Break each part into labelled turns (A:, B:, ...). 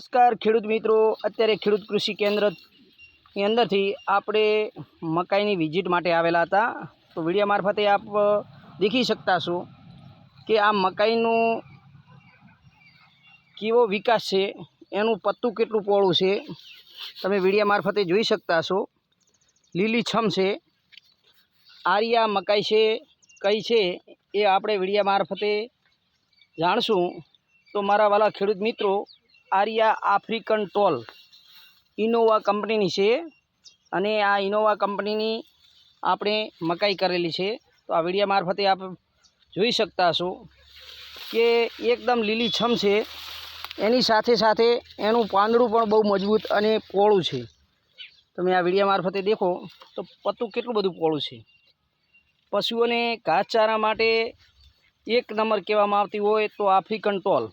A: નમસ્કાર ખેડૂત મિત્રો. અત્યારે ખેડૂત કૃષિ કેન્દ્રની અંદરથી આપણે મકાઈની વિઝિટ માટે આવેલા હતા. તો વિડીયા મારફતે આપ દેખી શકતા છો કે આ મકાઈનું કેવો વિકાસ છે, એનું પત્તું કેટલું પહોળું છે, તમે વિડીયા મારફતે જોઈ શકતા છો લીલીછમ છે. આરિયા મકાઈ છે, કઈ છે, એ આપણે વિડીયા મારફતે જાણશું. તો મારા વાલા ખેડૂત મિત્રો આરિયા આફ્રિકન ટોલ ઇનોવા કંપનીની છે. અને આ ઇનોવા કંપનીની આપણે મકાઈ કરેલી છે. તો આ વિડીયા મારફતે આપ જોઈ શકતા હશો કે એકદમ લીલીછમ છે. એની સાથે સાથે એનું પાંદડું પણ બહુ મજબૂત અને પોળું છે. તમે આ વિડીયા મારફતે દેખો તો પત્તું કેટલું બધું પોળું છે. પશુઓને ઘાસચારા માટે એક નંબર કહેવામાં આવતી હોય તો આફ્રિકન ટોલ.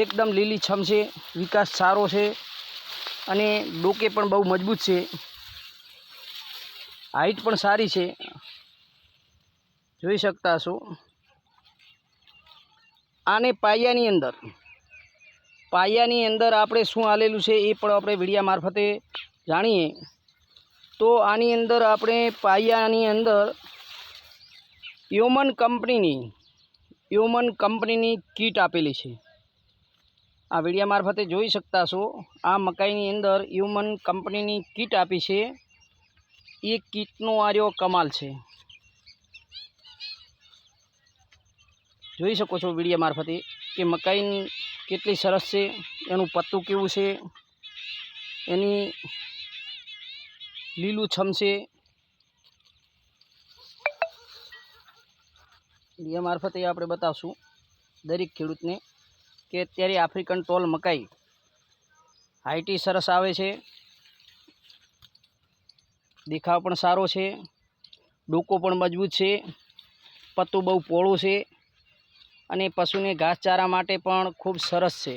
A: એકદમ લીલીછમ છે, વિકાસ સારો છે અને ડોકે પણ બહુ મજબૂત છે. હાઈટ પણ સારી છે. જોઈ શકતા છો આને પાયાની અંદર. પાયાની અંદર આપણે શું આલેલું છે એ પણ આપણે વિડીયા મારફતે જાણીએ. તો આની અંદર આપણે પાયાની અંદર યોમન કંપનીની યોમન કંપનીની કીટ આપેલી છે. આ વિડીયા મારફતે જોઈ શકતા છો આ મકાઈની અંદર હ્યુમન કંપનીની કીટ આપી છે. એ કીટનો આર્યો કમાલ છે. જોઈ શકો છો વિડીયા મારફતે કે મકાઈ કેટલી સરસ છે, એનું પત્તું કેવું છે, એની લીલું છમ છે. વિડીયા મારફતે આપણે બતાવશું દરેક ખેડૂતને. કે અત્યારે આફ્રિકન ટોલ મકાઈ હાઈટી સરસ આવે છે. દેખાવ પણ સારો છે. ડોકો પણ મજબૂત છે. પત્તું બહુ પહોળું છે. અને પશુને ઘાસચારા માટે પણ ખૂબ સરસ છે.